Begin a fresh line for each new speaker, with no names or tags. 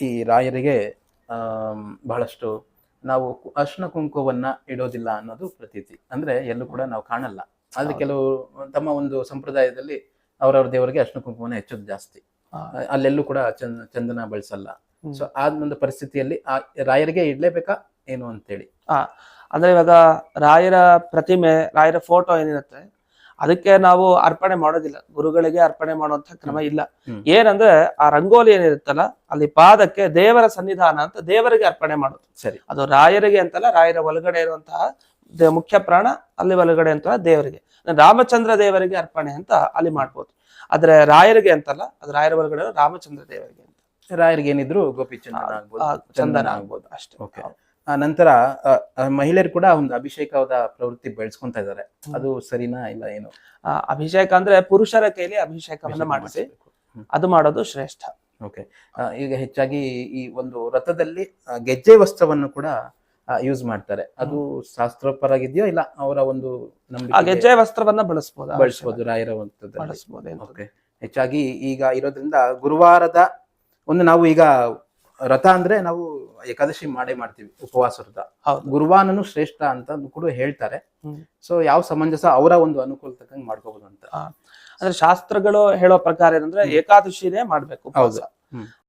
ಈ ರಾಯರಿಗೆ ಬಹಳಷ್ಟು ನಾವು ಅರ್ಶನ ಕುಂಕುವನ್ನ ಇಡೋದಿಲ್ಲ ಅನ್ನೋದು ಪ್ರತೀತಿ. ಅಂದ್ರೆ ಎಲ್ಲೂ ಕೂಡ ನಾವು ಕಾಣಲ್ಲ. ಆದ್ರೆ ಕೆಲವು ತಮ್ಮ ಒಂದು ಸಂಪ್ರದಾಯದಲ್ಲಿ ಅವರವ್ರ ದೇವರಿಗೆ ಅರ್ಶನ ಕುಂಕುಮನ ಹೆಚ್ಚೋದು ಜಾಸ್ತಿ. ಅಲ್ಲೆಲ್ಲೂ ಕೂಡ ಚಂದ ಚಂದನ ಬಳಸಲ್ಲ. ಸೊ ಆ ಒಂದು ಪರಿಸ್ಥಿತಿಯಲ್ಲಿ ಆ ರಾಯರಿಗೆ ಇಡ್ಲೇಬೇಕಾ ಏನು ಅಂತೇಳಿ?
ಅಂದ್ರೆ ಇವಾಗ ರಾಯರ ಪ್ರತಿಮೆ ರಾಯರ ಫೋಟೋ ಏನಿರುತ್ತೆ ಅದಕ್ಕೆ ನಾವು ಅರ್ಪಣೆ ಮಾಡೋದಿಲ್ಲ. ಗುರುಗಳಿಗೆ ಅರ್ಪಣೆ ಮಾಡುವಂತ ಕ್ರಮ ಇಲ್ಲ. ಏನಂದ್ರೆ ಆ ರಂಗೋಲಿ ಏನಿರುತ್ತಲ್ಲ ಅಲ್ಲಿ ಪಾದಕ್ಕೆ ದೇವರ ಸನ್ನಿಧಾನ ಅಂತ ದೇವರಿಗೆ ಅರ್ಪಣೆ ಮಾಡೋದು.
ಸರಿ.
ಅದು ರಾಯರಿಗೆ ಅಂತಲ್ಲ ರಾಯರ ಒಳಗಡೆ ಇರುವಂತಹ ಮುಖ್ಯ ಪ್ರಾಣ ಅಲ್ಲಿ ಒಳಗಡೆ ಅಂತ ದೇವರಿಗೆ. ರಾಮಚಂದ್ರ ದೇವರಿಗೆ ಅರ್ಪಣೆ ಅಂತ ಅಲ್ಲಿ ಮಾಡ್ಬೋದು. ಆದ್ರೆ ರಾಯರಿಗೆ ಅಂತಲ್ಲ ಅದು ರಾಯರ ಒಳಗಡೆ ರಾಮಚಂದ್ರ ದೇವರಿಗೆ ಅಂತ.
ರಾಯರಿಗೆ ಏನಿದ್ರು ಗೋಪಿ ಚಂದನ ಆಗ್ಬೋದು
ಚಂದನ ಆಗ್ಬೋದು. ಅಷ್ಟೇ.
ನಂತರ ಆ, ಆ, ಮಹಿಳೆಯರು ಕೂಡ ಒಂದು ಅಭಿಷೇಕವಾದ ಪ್ರವೃತ್ತಿ ಬೆಳೆಸ್ಕೊಂತ ಇದ್ದಾರೆ. ಅದು ಸರಿನಾ ಇಲ್ಲ ಏನು?
ಅಭಿಷೇಕ ಅಂದ್ರೆ ಪುರುಷರ ಕೈಲಿ ಅಭಿಷೇಕವನ್ನ ಮಾಡಿಸಿ. ಅದು ಮಾಡೋದು ಶ್ರೇಷ್ಠ.
ಓಕೆ ಈಗ ಹೆಚ್ಚಾಗಿ ಈ ಒಂದು ರಥದಲ್ಲಿ ಗೆಜ್ಜೆ ವಸ್ತ್ರವನ್ನು ಕೂಡ ಯೂಸ್ ಮಾಡ್ತಾರೆ. ಅದು ಶಾಸ್ತ್ರೋಪರಾಗಿದೆಯೋ ಇಲ್ಲ ಅವರ ಒಂದು ನಂಬಿಕೆ
ಗೆಜ್ಜೆ ವಸ್ತ್ರವನ್ನ ಬಳಸ್ಬೋದು
ಬಳಸಬಹುದು ರಾಯರ ಓಕೆ ಹೆಚ್ಚಾಗಿ ಈಗ ಇರೋದ್ರಿಂದ ಗುರುವಾರದ ಒಂದು ನಾವು ಈಗ ರಥ ಅಂದ್ರೆ ನಾವು ಏಕಾದಶಿ ಮಾಡೇ ಮಾಡ್ತೀವಿ ಉಪವಾಸ
ರಥ.
ಗುರುವಾನನು ಶ್ರೇಷ್ಠ ಅಂತ ಕೂಡ ಹೇಳ್ತಾರೆ. ಸೊ ಯಾವ ಸಮಂಜಸ ಅವರ ಒಂದು ಅನುಕೂಲ ತಕ್ಕಂಗೆ ಮಾಡ್ಕೋಬಹುದು ಅಂತ
ಅಂದ್ರೆ ಶಾಸ್ತ್ರಗಳು ಹೇಳೋ ಪ್ರಕಾರ ಏನಂದ್ರೆ ಏಕಾದಶಿನೇ ಮಾಡ್ಬೇಕು.